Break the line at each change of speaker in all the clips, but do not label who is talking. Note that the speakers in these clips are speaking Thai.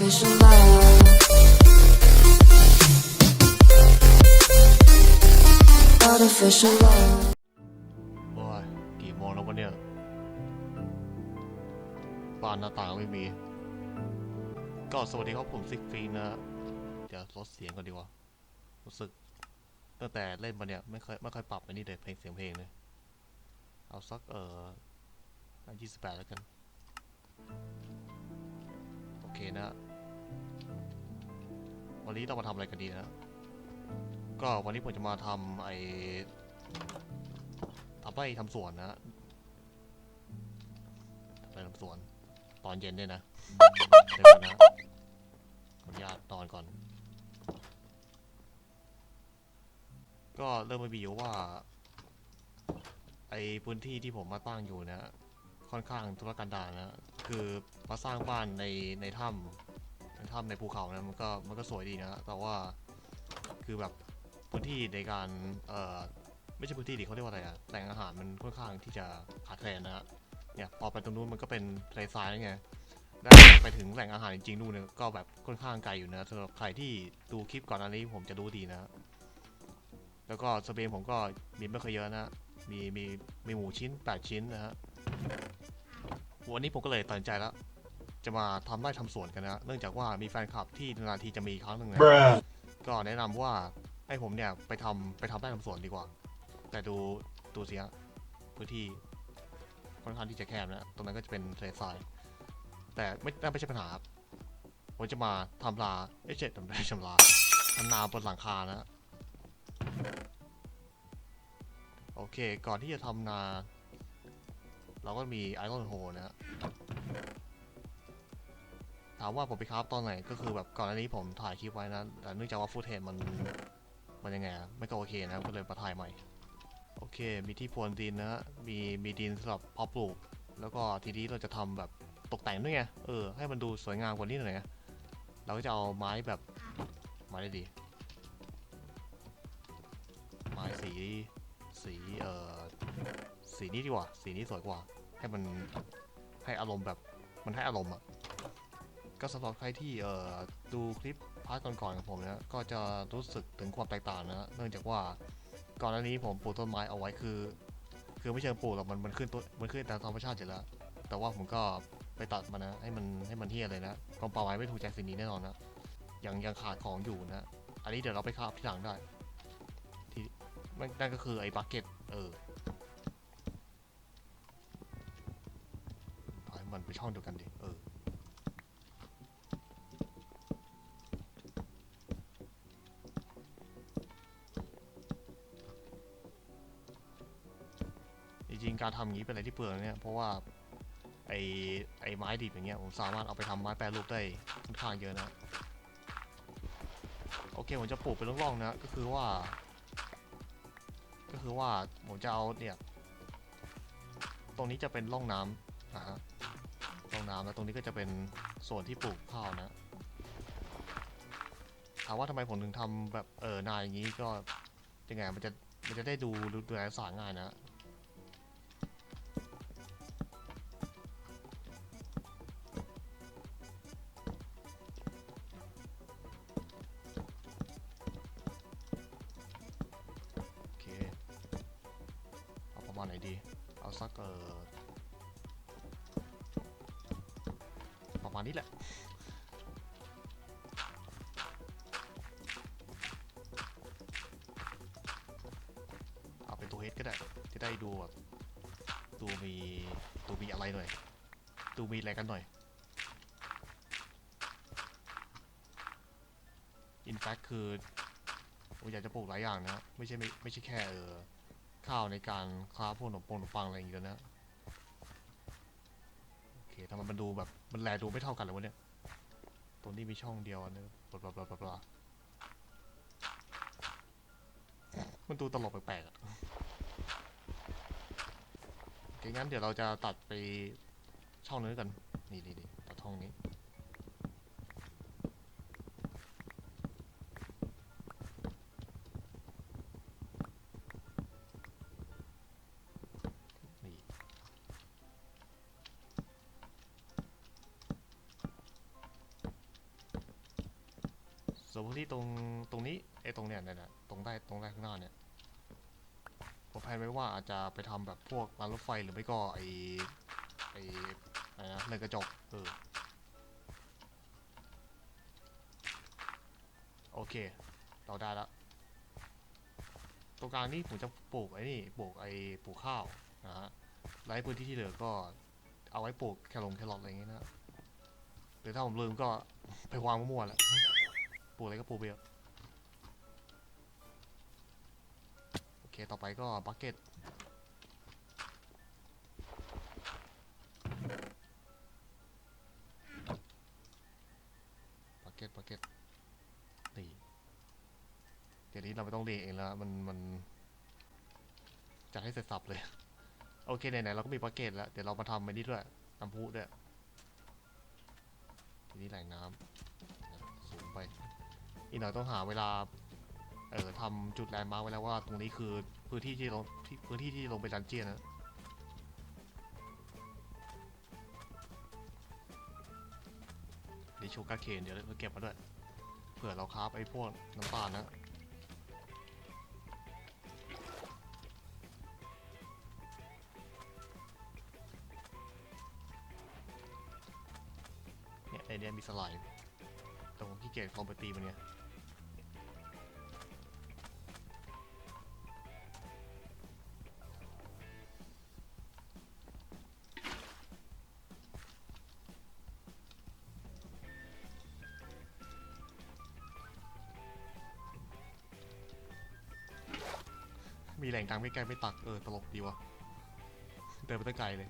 Artificial love. Artificial love.
โอ้ยกี่โมงแล้ววะเนี่ยบ้านหน้าต่างไม่มี ก็สวัสดีครับผมซิกฟีนะเดี๋ยวลดเสียงก่อนดีกว่า รู้สึกตั้งแต่เล่นมาเนี่ยไม่เคยไม่เคยปรับอันนี้เลยเพลงเสียงเพลงเลย เอาสักเอ่อยี่สิบแปดแล้วกัน โอเคนะ วันนี้เรามาทำอะไรกันดีนะ ก็วันนี้ผมจะมาทำไอทำไร่ทำสวนนะทำไร่ทำสวน ตอนเย็นด้วยนะเดี๋ยวก่อนนะขออนุญาตนอนก่อน ก็เริ่มมาบีอยู่ว่า ไอพื้นที่ที่ผมมาตั้งอยู่เนะ ค่อนข้างทุรกันดารนะ คือมาสร้างบ้านในในถ้ำ ถ้ำในภูเขานะมันก็มันก็สวยดีนะ แต่ว่าคือแบบพื้นที่ในการเอ่อไม่ใช่พื้นที่ดิเขาเรียกว่าอะไรอะแหล่งอาหารมันค่อนข้างที่จะขาดแคลนนะฮะเนี่ยพอไปตรงนู้นมันก็เป็นทะเลทรายไงแล้ไปถึงแหล่งอาหารจริงๆนู่นเนี่ยก็แบบค่อนข้างไกลอยู่นะสำหรับใครที่ดูคลิปก่อนอันนี้ผมจะรู้ดีนะ แล้วก็สเปนผมก็มีไม่ค่อยเยอะนะมีมีมีหมูชิ้น 8 ชิ้นนะฮะวันนี้ผมก็เลยตัดใจแล้ว จะมาทำไร่ทำสวนกันนะ เนื่องจากว่ามีแฟนคลับที่นานๆทีจะมีครั้งหนึ่งนะ
Bruh.
ก็แนะนำว่าให้ผมเนี่ยไปทำไปทำไร่ทำสวนดีกว่า แต่ดูดูสิฮะพื้นที่ค่อนข้างที่จะแคบนะ ตรงนั้นก็จะเป็นทะเลทราย แต่ไม่นั่นไม่ใช่ปัญหาครับผมจะมาทำลาเอ้ยเจ็ดทำได้ชำลาทำนาบนหลังคานะโอเค ก่อนที่จะทำนา เราก็มีไอรอนโฮนะฮะ ถามว่าผมไปคราฟตอนไหนก็คือแบบก่อนอันนี้ผมถ่ายคลิปไว้นะแต่เนื่องจากว่าฟุตเทจมันมันยังไงอะไม่ก็โอเคนะก็เลยมาถ่ายใหม่ โอเค มีที่พรวนดินนะฮะมีมีดินสำหรับเพาะปลูก แล้วก็ทีนี้เราจะทำแบบตกแต่งด้วยไงเออให้มันดูสวยงามกว่านี้หน่อยไงเราก็จะเอาไม้แบบไม้ได้ดี ไม้สีสีเอ่อสีนี้ดีกว่า สีนี้สวยกว่า ให้มันให้อารมณ์แบบมันให้อารมณ์อะ ก็สำหรับใครที่เอ่อดูคลิปพาร์ทก่อนๆกับผมนะก็จะรู้สึกถึงความแตกต่างนะเนื่องจากว่าก่อนหน้านี้ผมปลูกต้นไม้เอาไว้คือ คือไม่เชิงปลูกหรอกมันมันขึ้นต้นมันขึ้นตามธรรมชาติอยู่แล้วแต่ว่าผมก็ไปตัดมันนะให้มันให้มันเฮี้ยเลยนะความเป่าไม้ไม่ถูกใจสิ่งนี้แน่นอนนะยังยังขาดของอยู่นะอันนี้เดี๋ยวเราไปคาบที่หลังได้ที่นั่นก็คือไอ้บักเก็ตเออเอาให้มันไปช่องเดียวกันดิ การทำอย่างนี้เป็นอะไรที่เปลืองเนี่ยเพราะว่าไอ้ไอ้ไม้ดิบอย่างเงี้ยผมสามารถเอาไปทำไม้แปรรูปได้ค่อนข้างเยอะนะโอเคผมจะปลูกเป็นร่องๆนะก็คือว่า ก็คือว่าผมจะเอาเนี่ยตรงนี้จะเป็นร่องน้ำนะฮะร่องน้ำแล้วตรงนี้ก็จะเป็นส่วนที่ปลูกข้าวนะถามว่าทำไมผมถึงทำแบบเออนาอย่างนี้ก็ยังไงมันจะมันจะได้ดูดูแลสาง่ายนะ ก็ได้ จะได้ดูแบบดูมีดูมีอะไรหน่อยดูมีอะไรกันหน่อย อินแฟ c คือผมอยากจะปลูกหลายอย่างนะ ไม่ใช่ไม่ไม่ใช่แค่เออข้าวในการค้าพวกขนมปงขนมปังอะไรอย่างเงี้ยนะ โอเคทำไมมันดูแบบ มันแลดูไม่เท่ากันเลยวะเนี่ยตรงนี้มีช่องเดียวนนึงบลาบลาบลาบลามันดูตลกแปลกๆอะ เคงั้นเดี๋ยวเราจะตัดไปช่องนี้กัน นี่นี่นี่ตัดช่องนี้ นี่ ส่วนพื้นที่ตรงตรงนี้ไอ้ตรงเนี้ยเนี่ยเนี่ยตรงได้ตรงแรกข้างหน้าเนี่ย ลนไว้ว่าอาจจะไปทำแบบพวกรางรถไฟหรือไม่ก็ไอไออะไรนะเนินกระจกเออโอเค เราได้แล้วตรงกลางนี่ผมจะปลูกไอ้นี่ปลูกไอ้ปลูกข้าวนะฮะแล้วไอ้พื้นที่ที่เหลือก็เอาไว้ปลูกแครงแครอทอะไรอย่างเงี้ยนะหรือถ้าผมลืมก็ไปวางมั่วๆแหละปลูกอะไรก็ปลูกไปเถอะ ต่อไปก็บักเก็ตบักเก็ตบักเก็ตนี่เดี๋ยวนี้เราไม่ต้องเรียงเองแล้ว มันมันจัดให้เสร็จสับเลย โอเคไหนๆเราก็มีบักเก็ตแล้ว เดี๋ยวเรามาทำไอ้นี่ด้วยน้ำพุด้วย ทีนี้แหล่งน้ำสูงไป อีกหน่อยต้องหาเวลา เออทำจุดแลนด์มาร์คไว้แล้วว่าตรงนี้คือพื้นที่ที่ลงที่พื้นที่ที่ลงไปดันเจียนนะนี่ชูการ์เคนเดี๋ยวเราเก็บมาด้วยเผื่อเราคราฟไอ้พวกน้ำตาลนะเนี่ยไอเนี้ยมีสไลด์ตรงที่เกตคอมไปตีมันเนี่ย มีแหล่งทางไม่ไกลไม่ตักเออตลกดีวะเดินไปตั้งไกลเลย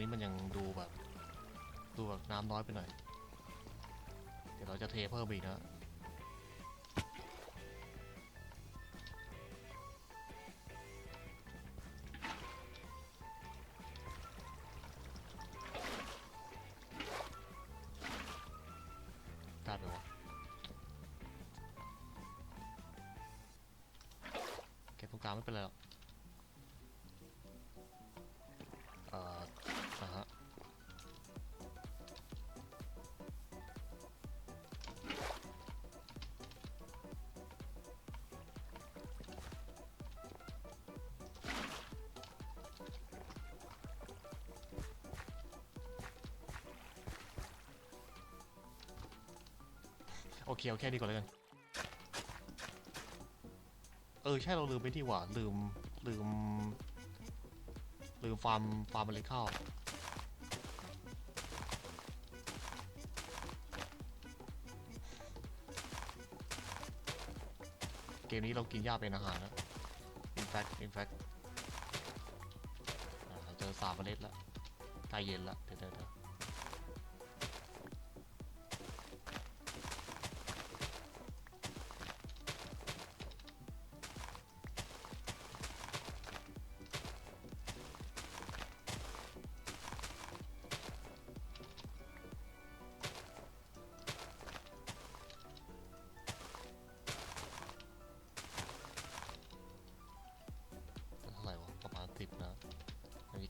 นี้มันยังดูแบบ ดูแบบน้ำน้อยไปหน่อย เดี๋ยวเราจะเทเพิ่มอีกนะได้ไหมวะเก็บตรงกลางไม่เป็นไรหรอก โอเคเอาแค่นี้ก่อนแล้วกัน เออ ใช่เราลืมไปที่ว่า ลืม ลืม ลืมฟาร์ม ฟาร์มเมล็ดข้าวเกมนี้เรากินหญ้าเป็นอาหารนะ in fact in fact เจอสามเมล็ดแล้วใกล้เย็นแล้วเดี๋ยวเดี๋ยว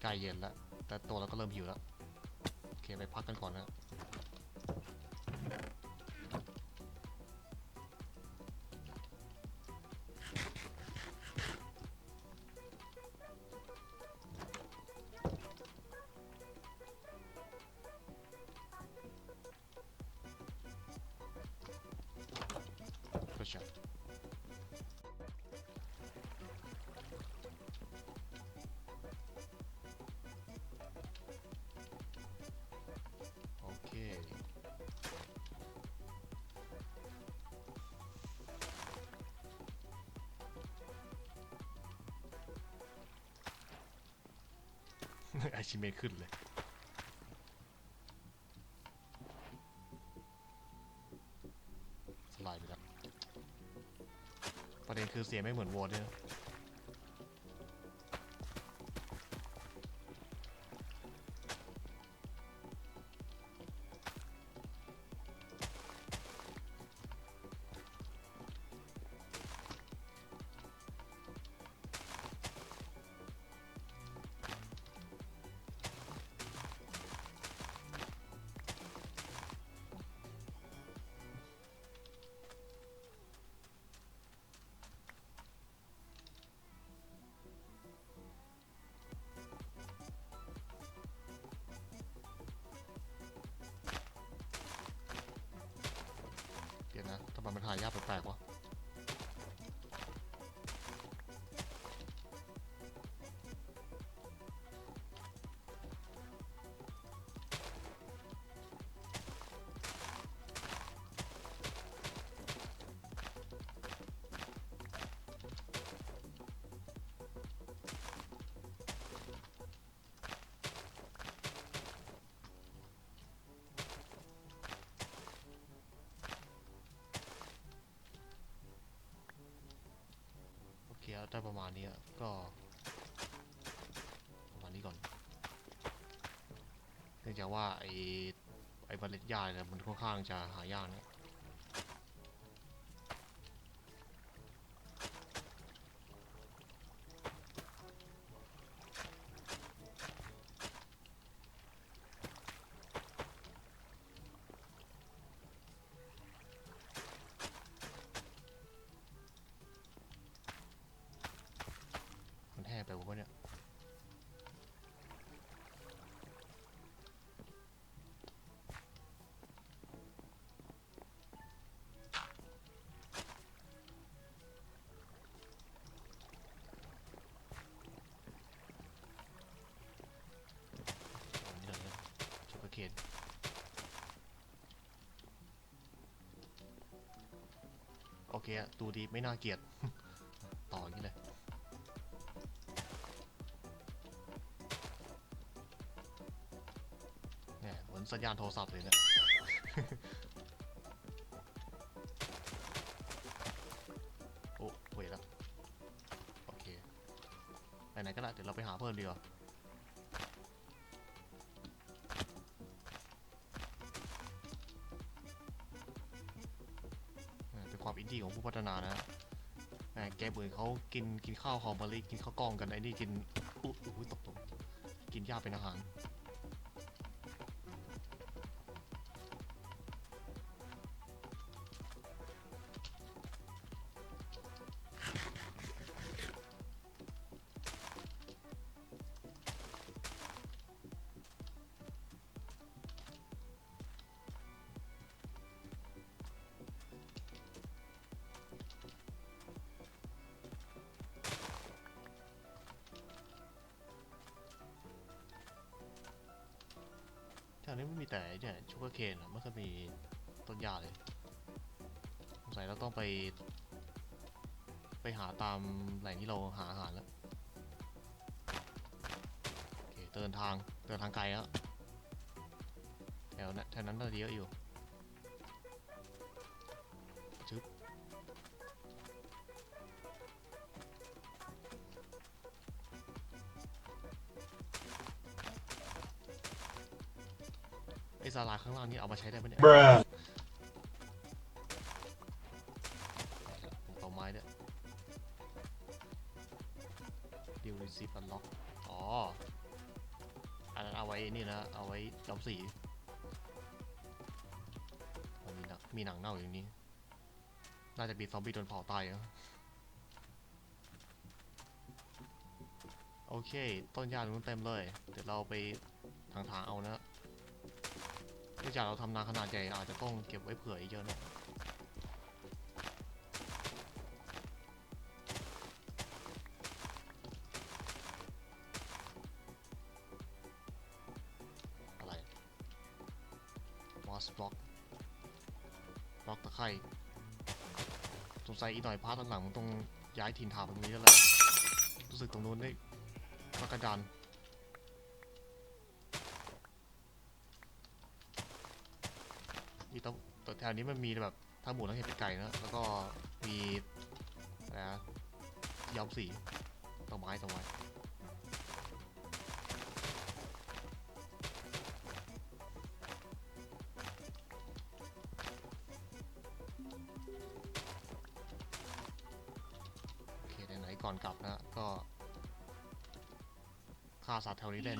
ใกล้เย็นแล้ว แต่ตัวเราก็เริ่มหิวแล้ว โอเค ไปพักกันก่อนนะก็ใชิเมะขึ้นเลย สลายไปแล้ว ประเด็นคือเสียไม่เหมือนวอร์ดเนี่ย นะทำ แล้วได้ประมาณนี้ก็ประมาณนี้ก่อนเนื่องจากว่าไอไอเมล็ดยาเนี่ยมันค่อนข้างจะหายากนะ อเคอะดูดีไม่น่าเกลียด ต่ออย่างนี้เลยเนี่ยเหมือนสัญญาณโทรศัพท์เลยเนี่ยโอ้เวทแล้วโอเค ไปไหนก็ได้เดี๋ยวเราไปหาเพิ่มดีกว่า นานะฮะแหมเกเบื่อเขากินกินข้าวหอมมะลิกินข้าวกล้องกันไอ้นี่กินอุ๊ยอุ๊ยตกตกกินหญ้าเป็นอาหาร นี้ไม่มีแต่เนี่ยชูเกอร์เคนไม่เคยมีต้นหญ้าเลยสงสัยเราต้องไป ไปหาตามแหล่งที่เราหาอาหารแล้วโอเคเดินทางเดินทางไกลแล้วแถวนั้นแถวนั้นเราเยอะอยู่ อ้สาลาข้างล่างนี่เอามาใช้ได้ปะเนี่ย
Bruh.
ต่อไม้เนี่ยดิวรีซีฟันล็อก อ๋อ อันนั้นเอาไว้นี่นะ เอาไว้ย้อมสีมันมีหนังมีหนังเน่าอย่างนี้ น่าจะมีซอมบี้โดนเผาตายอะโอเค ต้นหญ้าตรงนู้นเต็มเลย เดี๋ยวเราไปทางทางๆเอานะเนื่ องจากเราทำนาขนาดใหญ่อาจจะต้องเก็บไว้เผื่ออีกเยอะนะอะไรมอสบล็อกบล็อกตะไคร่สงสัยอีกหน่อยพาร์ทหลังๆมันต้องย้ายถิ่นฐานตรงนี้แล้วแหละรู้สึกตรงนู้นได้มากระดานนี่ต้องแต่แถ วนี้มันมีแบบถ้าหมูต้งเห็นเป็นไก่นะแล้วก็มีอะไรนะย้อมสีต้นไม้ต้นไม้โอเคไหนก่อนกลับนะก็ฆ่าสัตว์แถวนี้เล่น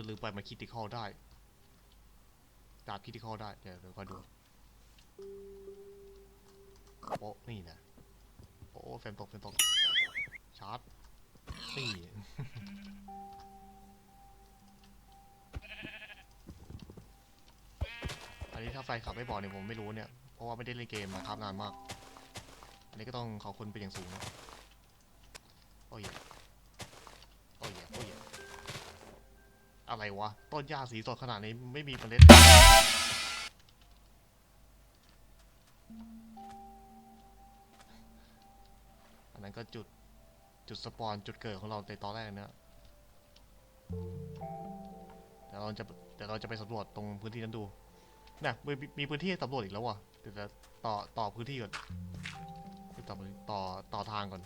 ออลืมไปมันคิดติคอลได้ ดาบคิดติคอลได้ เดี๋ยวเดี๋ยวคอยดูโป๊ะนี่นะ โอ้เฟรมตกเฟรมตก ชาร์จนี่อันนี้ถ้าไฟขับไม่บอกเนี่ยผมไม่รู้เนี่ย เพราะว่าไม่ได้เล่นเกมมาครับนานมาก อันนี้ก็ต้องขอบคุณเป็นอย่างสูงนะโอ้ยโอ้ยโอ้ยอะไร วะ ต้นหญ้าสีสดขนาดนี้ไม่มีเมล็ด อันนั้นก็จุดจุดสปอนจุดเกิดของเราในตอนแรกเนะเดี๋ยวเราจะเดี๋ยวเราจะไปสำรวจตรงพื้นที่นั้นดูนี่มีมีพื้นที่สำรวจอีกแล้วว่ะเดี๋ยวจะต่อต่อพื้นที่ก่อนต่อต่อต่อทางก่อน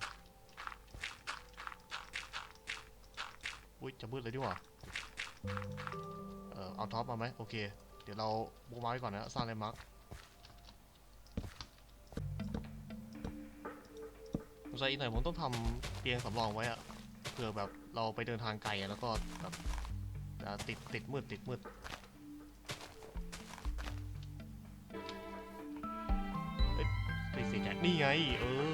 อุ้ยจะมืดเลยดีกว่า เออเอาท็อปมาไหมโอเค เดี๋ยวเราบุกมาไว้ก่อนนะสร้างเลนมาร์คสงสัยอีกหน่อยผมต้องทำเตียงสำรองไว้อะเผื่อแบบเราไปเดินทางไกลแล้วก็แบบติดติดมืดติดมืดเอ้ติดเสียใจนี่ไง เออ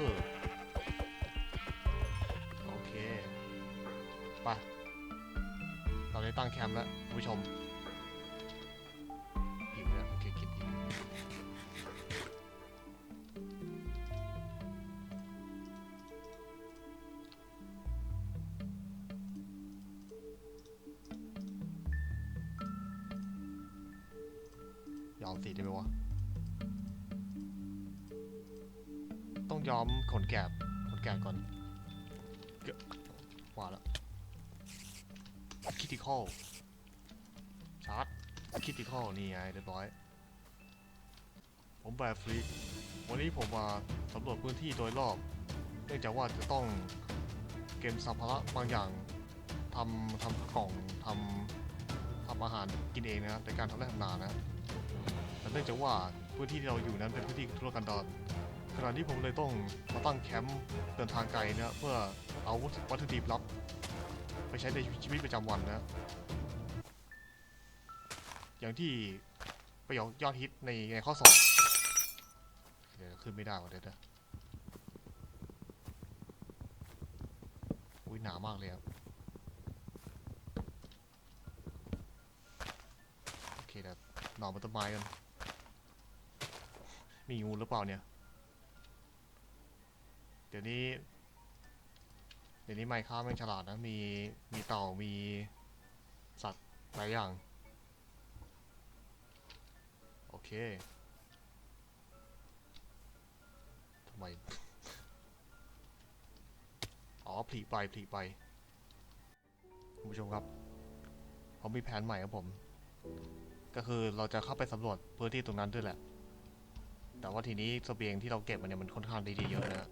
ได้ตั้งแคมป์แล้วคุณผู้ชมหิวแล้วโอเคกินกินยอมสีได้ไหมวะ ต้องยอมขนแกะขนแกะก่อนเกอะว่าแล้ว คิติคอลชาร์จคิติคอลนี่ไงเรียบร้อย ผมแบบฟรีวันนี้ผมมาสำรวจพื้นที่โดยรอบ เนื่องจากว่าจะต้องเก็บสัมภาระบางอย่างทำทำกล่องทำทำอาหารกินเองนะในการทำไร่ทำนานะแต่เนื่องจากว่าพื้นที่ที่เราอยู่นั้นเป็นพื้นที่ทุรกันดารขณะที่ผมเลยต้องมาตั้งแคมป์เดินทางไกลเนี่ยเพื่อเอาวัตถุดิบลับ ไปใช้ในชีวิตประจำวันนะ อย่างที่ประโยคยอดฮิตในในข้อสอบเดี๋ยวขึ้นไม่ได้ว่ะเดี๋ยวนะอุ้ยหนามากเลยครับโอเคเดี๋ยวนอนบนต้นไม้กันมีงูหรือเปล่าเนี่ย เดี๋ยวนี้ เดี๋ยวนี้ไมค์ค้าแม่ฉลาดนะ มีมีเต่ามีสัตว์หลายอย่าง โอเคทำไม อ๋อผลีไปผลีไปคุณผู้ชมครับผมมีแผนใหม่ครับผม ก็คือเราจะเข้าไปสำรวจพื้นที่ตรงนั้นด้วยแหละ แต่ว่าทีนี้เสบียงที่เราเก็บมาเนี่ยมันค่อนข้างดีๆเยอะนะ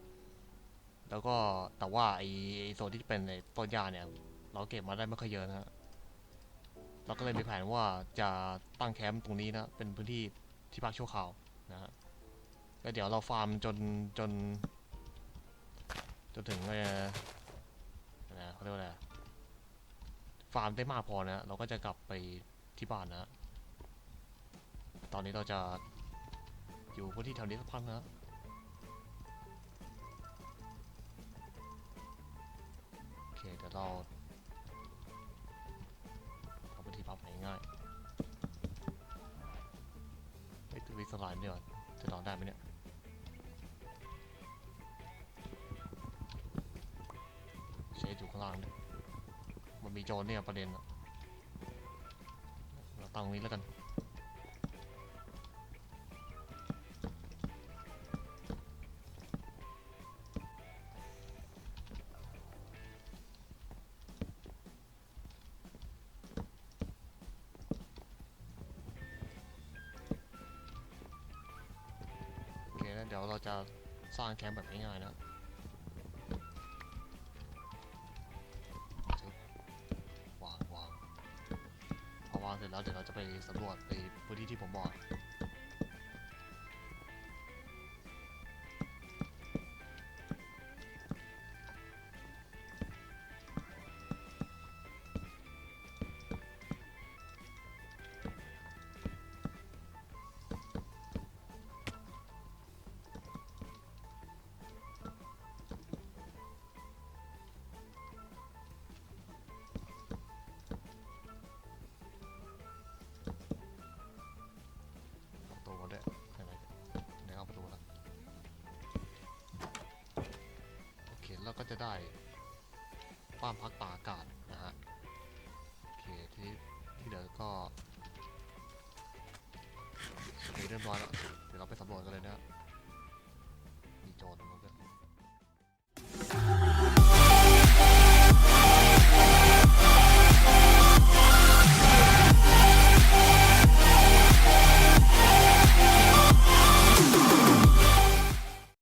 แล้วก็แต่ว่าไอ้โซนที่เป็นในต้นหญ้าเนี่ย เราเก็บมาได้ไม่ค่อยเยอะนะฮะเราก็เลยมีแผนว่าจะตั้งแคมป์ตรงนี้นะเป็นพื้นที่ที่พักชั่วคราวนะฮะแล้วเดี๋ยวเราฟาร์มจนจนจนถึงเอ่ออะนะเขาเรียกว่าอะไรฟาร์มได้มากพอนะเราก็จะกลับไปที่บ้านนะ ตอนนี้เราจะอยู่พื้นที่แถวนี้สักพักนะ ยวเราเอวิธีปรับง่ายๆไอ้ตัววิสลายเนี่ยจะลองได้ไหมเนี่ยเชฟอยู่ข้างล่างเนี่ยมันมีโจรเนี่ยประเด็นเราตั้งนี้แล้วกัน เดี๋ยวเราจะสร้างแคมป์แบบง่ายๆนะวางวางพอวางเสร็จแล้วเดี๋ยวเราจะไปสำรวจในพื้นที่ที่ผมบอก ได้ ความพักตาอากาศ